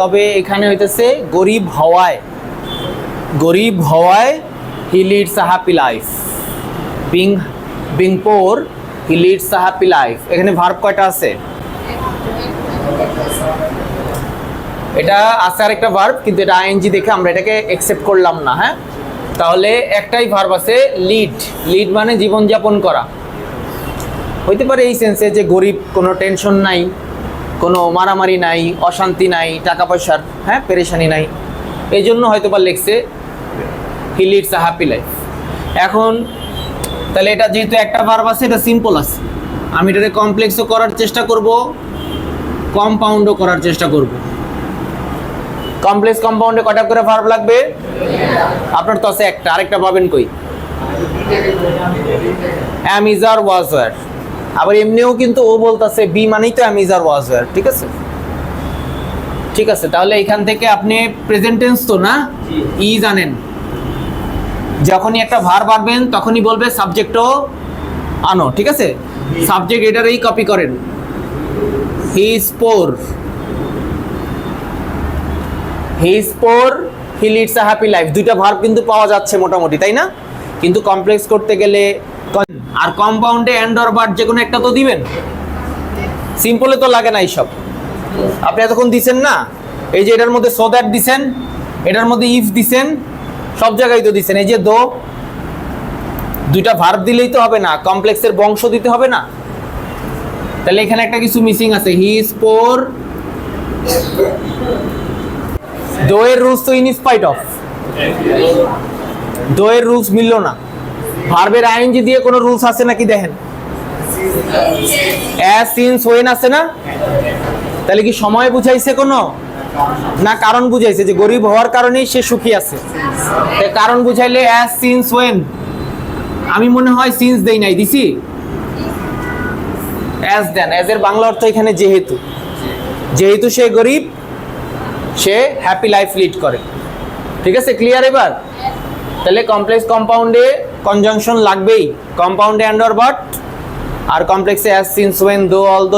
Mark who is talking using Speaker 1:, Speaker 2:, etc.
Speaker 1: তবে এখানে হইতেছে, গরিব হওয়ায় গরিব হওয়ায় he leads a happy life being being poor he leads a happy life এখানে ভার্ব কয়টা আছে? এটা আছে আর একটা ভার্ব কিন্তু এটা আইএনজি দেখে আমরা এটাকে অ্যাকসেপ্ট করলাম না হ্যাঁ? তাহলে একটাই ভার্ব আছে লিড লিড মানে জীবনযাপন করা। হইতে পারে এই সেন্সে যে গরিব, কোনো টেনশন নাই। কোনো মারামারি নাই, অশান্তি নাই টাকা পয়সার হ্যাঁ পেরেশানি নাই। এই জন্য হয়তো বা লেখছে he leads a happy life এখন, তাহলে এটা যেহেতু একটা ভার্ব আছে, এটা সিম্পল আছে। আমি এটাকে কমপ্লেক্সও করার চেষ্টা করব কম্পাউন্ডও করার চেষ্টা করব। কমপ্লেক্স কম্পাউন্ডে কটা করে ভার্ব লাগবে? আপনার তো আছে একটা, আরেকটা পাবেন কই? অ্যামিজার ওয়াজার আবার এমনিও কিন্তু ও বলতেছে বি মানেই তো অ্যামিজার ওয়াজার ঠিক আছে? ঠিক আছে তাহলে এখান থেকে আপনি প্রেজেন্ট টেন্স তো না? ই জানেন। যখনই একটা ভার পারবেন তখনই বলবে সাবজেক্টও আনো ঠিক আছে? সাবজেক্ট এটারই কপি করেন। He is poor he is poor he leads a happy life দুইটা ভার্ব কিন্তু পাওয়া যাচ্ছে মোটামুটি তাই না? কিন্তু কমপ্লেক্স করতে গেলে আর কম্পাউন্ডে অ্যান্ড অর বাট যে কোনো একটা তো দিবেন। সিম্পলে তো লাগে না এইসব। আপনি এতক্ষণ দিছেন না? এই যে এটার মধ্যে সো দ্যাট দিছেন, এটার মধ্যে ইফ দিছেন, সব জায়গায় তো দিছেন। এই যে দো দুইটা ভার্ব দিলেই তো হবে না কমপ্লেক্সের বংশ দিতে হবে না। তাহলে এখানে একটা কিছু মিসিং আছে। হি ইজ পোর দো এর রুলস তো ইন স্পাইট অফ দো এর রুলস মিললো না। ভার্বের আইনজি দিয়ে কোনো রুলস আছে নাকি দেখেন? অ্যাজ সিন্স ওয়েন আছে না? তাহলে কি সময় বুঝাইছে কোনো? না কারণ বুঝাইছে? যে গরিব হওয়ার কারণেই সে সুখী আছে। কারণ বুঝাইলে অ্যাজ সিন্স ওয়েন। আমি মনে হয় সিন্স দেই নাই, দিছি? অ্যাজ দেন অ্যাজ এর বাংলা অর্থ এখানে যেহেতু। যেহেতু সে গরিব, সে হ্যাপি লাইফ লিড করে। ঠিক আছে, ক্লিয়ার এবার? তাহলে কমপ্লেক্স কম্পাউন্ডে কনজাংশন লাগবেই। কম্পাউন্ডে অ্যান্ড অর বাট আর কমপ্লেক্সে as since when though although